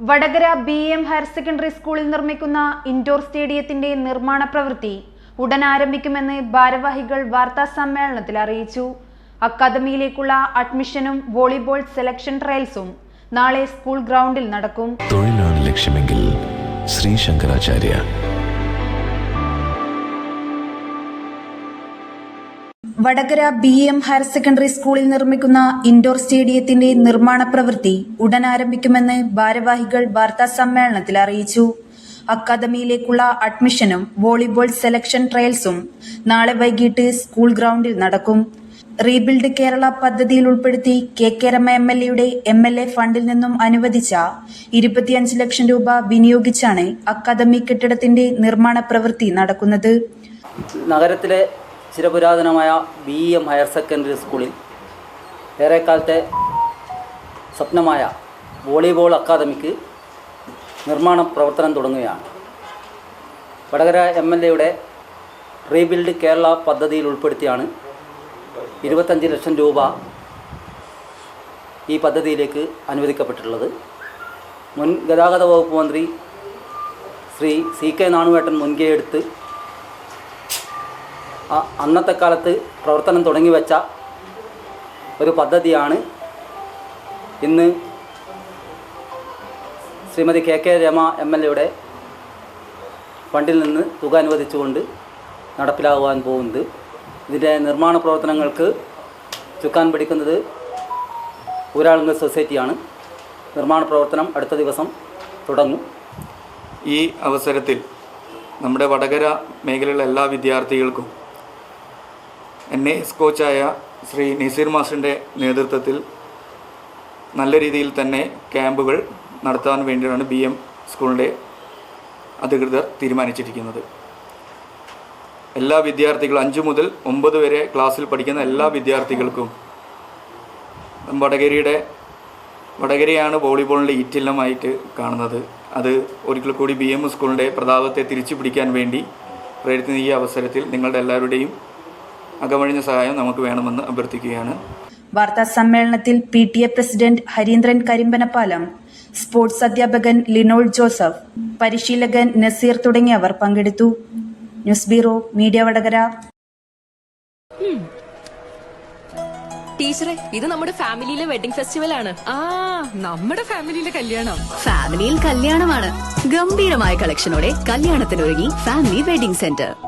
Vadakara B M higher secondary സ്കൂളിൽ നിർമ്മിക്കുന്ന indoor സ്റ്റേഡിയത്തിന്റെ നിർമ്മാണ പ്രവൃത്തി ഉടൻ ആരംഭിക്കുമെന്ന് ഭാരവാഹികൾ വാർത്താ സമ്മേളനത്തിൽ അറിയിച്ചു. അക്കാദമിയിലേക്കുള്ള അഡ്മിഷനും വോളിബോൾ സെലക്ഷൻ ട്രയൽസും നാളെ സ്കൂൾ ഗ്രൗണ്ടിൽ നടക്കും. തൊഴിലാണ് ലക്ഷ്യമെങ്കിൽ Shri Shankaracharya Vadakara B M higher secondary സ്കൂളിൽ നിർമ്മിക്കുന്ന ഇൻഡോർ സ്റ്റേഡിയത്തിന്റെ നിർമ്മാണ പ്രവൃത്തി ഉടൻ ആരംഭിക്കുമെന്ന് ഭാരവാഹികൾ വാർത്താ സമ്മേളനത്തിൽ അറിയിച്ചു. അക്കാദമിയിലേക്കുള്ള അഡ്മിഷനും വോളിബോൾ സെലക്ഷൻ ട്രയൽസും നാളെ വൈകിട്ട് സ്കൂൾ ഗ്രൗണ്ടിൽ നടക്കും. റീബിൽഡ് കേരള പദ്ധതിയിൽ ഉൾപ്പെടുത്തി K K Rema M L എയുടെ എം എൽ എ ഫണ്ടിൽ നിന്നും അനുവദിച്ച ഇരുപത്തിയഞ്ച് ലക്ഷം രൂപ വിനിയോഗിച്ചാണ് അക്കാദമി കെട്ടിടത്തിന്റെ നിർമ്മാണ പ്രവൃത്തി നടക്കുന്നത്. നഗരത്തിലെ ചിരപുരാതനമായ ബി എം ഹയർ സെക്കൻഡറി സ്കൂളിൽ ഏറെക്കാലത്തെ സ്വപ്നമായ വോളിബോൾ അക്കാദമിക്ക് നിർമ്മാണ പ്രവർത്തനം തുടങ്ങുകയാണ്. വടകര എം എൽ എയുടെ റീബിൽഡ് കേരള പദ്ധതിയിൽ ഉൾപ്പെടുത്തിയാണ് ഇരുപത്തഞ്ച് ലക്ഷം രൂപ ഈ പദ്ധതിയിലേക്ക് അനുവദിക്കപ്പെട്ടിട്ടുള്ളത്. മുൻ ഗതാഗത വകുപ്പ് മന്ത്രി ശ്രീ സി കെ നാണുവേട്ടൻ മുൻകൈ എടുത്ത് ആ അന്നത്തെ കാലത്ത് പ്രവർത്തനം തുടങ്ങി വെച്ച ഒരു പദ്ധതിയാണ് ഇന്ന് Shrimathi K K Rema M L എയുടെ ഫണ്ടിൽ നിന്ന് തുക അനുവദിച്ചുകൊണ്ട് നടപ്പിലാകുവാൻ പോകുന്നത്. ഇതിന്റെ നിർമ്മാണ പ്രവർത്തനങ്ങൾക്ക് ചുക്കാൻ പിടിക്കുന്നത് ഊരാളുങ്കൽ സൊസൈറ്റിയാണ്. നിർമ്മാണ പ്രവർത്തനം അടുത്ത ദിവസം തുടങ്ങും. ഈ അവസരത്തിൽ നമ്മുടെ വടകര മേഖലയിലെ എല്ലാ വിദ്യാർത്ഥികൾക്കും എന്നെ കോച്ചായ ശ്രീ നസീർ മാഷിന്റെ നേതൃത്വത്തിൽ നല്ല രീതിയിൽ തന്നെ ക്യാമ്പുകൾ നടത്താൻ വേണ്ടിയാണ് ബി എം സ്കൂളിന്റെ അധികൃതർ തീരുമാനിച്ചിരിക്കുന്നത്. എല്ലാ വിദ്യാർത്ഥികളും അഞ്ച് മുതൽ ഒമ്പത് വരെ ക്ലാസ്സിൽ പഠിക്കുന്ന എല്ലാ വിദ്യാർത്ഥികൾക്കും വടകരയുടെ വടകരയാണ് വോളിബോളിന്റെ ഈറ്റില്ലമായിട്ട് കാണുന്നത്. അത് ഒരിക്കൽ കൂടി ബി എം സ്കൂളിന്റെ പ്രതാപത്തെ തിരിച്ചു പിടിക്കാൻ വേണ്ടി പ്രയത്നിക്കുന്ന ഈ അവസരത്തിൽ നിങ്ങളുടെ എല്ലാവരുടെയും അകമഴിഞ്ഞ സഹായം നമുക്ക് വേണമെന്ന് അഭ്യർത്ഥിക്കുകയാണ്. വാർത്താ സമ്മേളനത്തിൽ P T A president Harindran Karimbanappalam sports അധ്യാപകൻ ലിനോൾ ജോസഫ് പരിശീലകൻ നസീർ തുടങ്ങിയവർ പങ്കെടുത്തു. News bureau media Vadakara. ടീച്ചറെ ഇത് നമ്മുടെ ഫാമിലിയിലെ വെഡിങ് ഫെസ്റ്റിവൽ ആണ്. ആ നമ്മുടെ ഫാമിലിയിലെ കല്യാണം. ഫാമിലിയിൽ കല്യാണമാണ്. ഗംഭീരമായ കളക്ഷനോടെ കല്യാണത്തിനൊരുങ്ങി ഫാമിലി വെഡിംഗ് സെന്റർ.